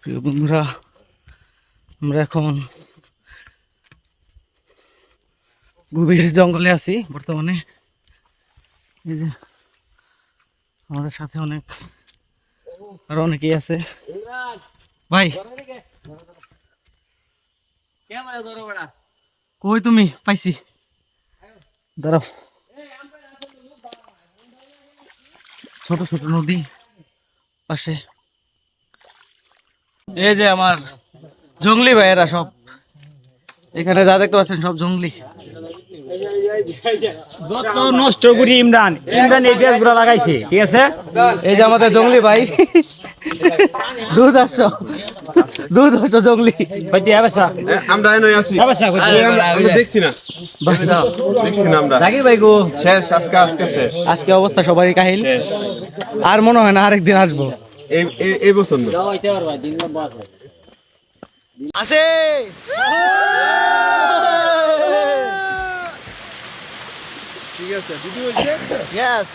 প্রিয় বন্ধুরা, আমরা এখন গভীর জঙ্গলে আছি বর্তমানে। এই যে আমাদের সাথে অনেক, আরও অনেকেই আছে। ভাই, কই তুমি? পাইছি। দাঁড়াও। ছোট ছোট নদী পাশে। এই যে আমার জঙ্গলি ভাইয়েরা সব। এখানে যা দেখতে পাচ্ছেন সব জঙ্গলি। যত নষ্ট করি ইমরান ইমরান এই পেঁয়াজগুলো লাগাইছে ঠিক আছে? এই যে আমাদের জঙ্গলি ভাই। দুধ আসছো দুধ আসছো জঙ্গলি। কইতে আবাসা আমরা এনই আছি। আবাসা আমরা আমরা দেখছি না। দেখছি না আমরা। জাকির ভাই গো। শেষ আজকে আজকে শেষ। আজকে অবস্থা সবারই কাহিল। আর মনে হয় না আরেকদিন আসব। এই না। আসে ঠিক আছে দিদি বলছে? Yes.